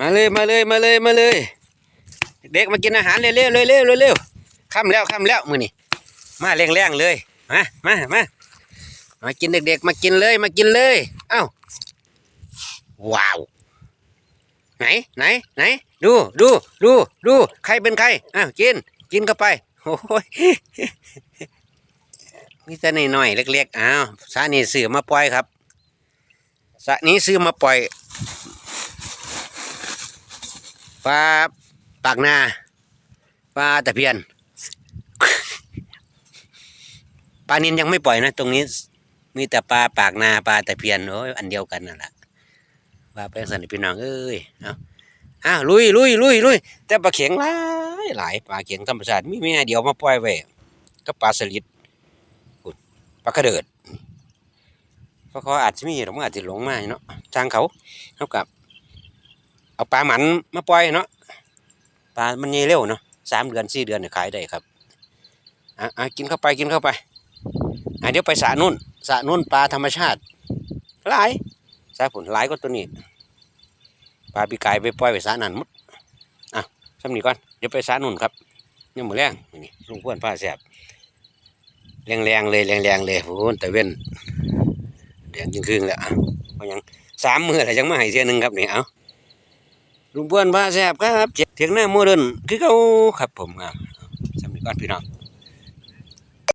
มาเลยมาเลยมาเลยมาเลย เด็กมากินอาหารเร็วเร็วเร็วเร็วเร็วค่ำแล้วค่ำแล้วมือนี้มาแรงๆเลยมามามามากินเด็กๆ มากินเลยมากินเลย เอ้าว้าว ไหนไหนไหน ดูดูดูดูใครเป็นใครอ้าวกินกินเข้าไปโอ้ยมีแต่หน่อยๆเล็กๆอ้าวสานี่ซื้อมาปล่อยครับสระนี้ซื้อมาปล่อย ปลาปากนาปลาตะเพียนปลานินยังไม่ปล่อยนะ ตรงนี้ มีแต่ปลาปากนาปลาตะเพียนโอ้ยอันเดียวกันนั่นแหละว่าไปสันติพี่น้องเอ้ยเอาอ้าวลุยลุยลุยลุยแต่ปลาเข็งหลายหลายปลาเข็งธรรมชาติมีแม่เดียวมาปล่อยไว้ก็ปลาสลิดปลากระเดิดเพราะเขาอาจจะมีหรือมันอาจจะหลงมาเนาะทางเขาเท่ากับ เอาปลาหมันมาปล่อยเนาะปลามันใหญ่เร็วเนาะสามเดือนสี่เดือนเนี่ยขายได้ครับอะอะกินเข้าไปกินเข้าไปอะเดี๋ยวไปสระนุ่นสระนุ่นปลาธรรมชาติหลายสระผลหลายก็ตัวนี้ปลาปีกายไปปล่อยไปสระนั่นหมดอะสำนีก่อนเดี๋ยวไปสระนุ่นครับเนี่ยหมือแรงนี่ลุงพ่วนผ้าแสบแรงแรงเลยแรงแรงเลยโอ้โหแต่เว้นแดงยิงครึ่งแล้วอะเพราะยังสามมือแล้วยังมาให้เสียหนึ่งครับนี่เอา ลุงบ้วนพาแซบครับเถียงหน้าโมเดิร์นคือเขาครับผมครับสำหรับพี่น้อง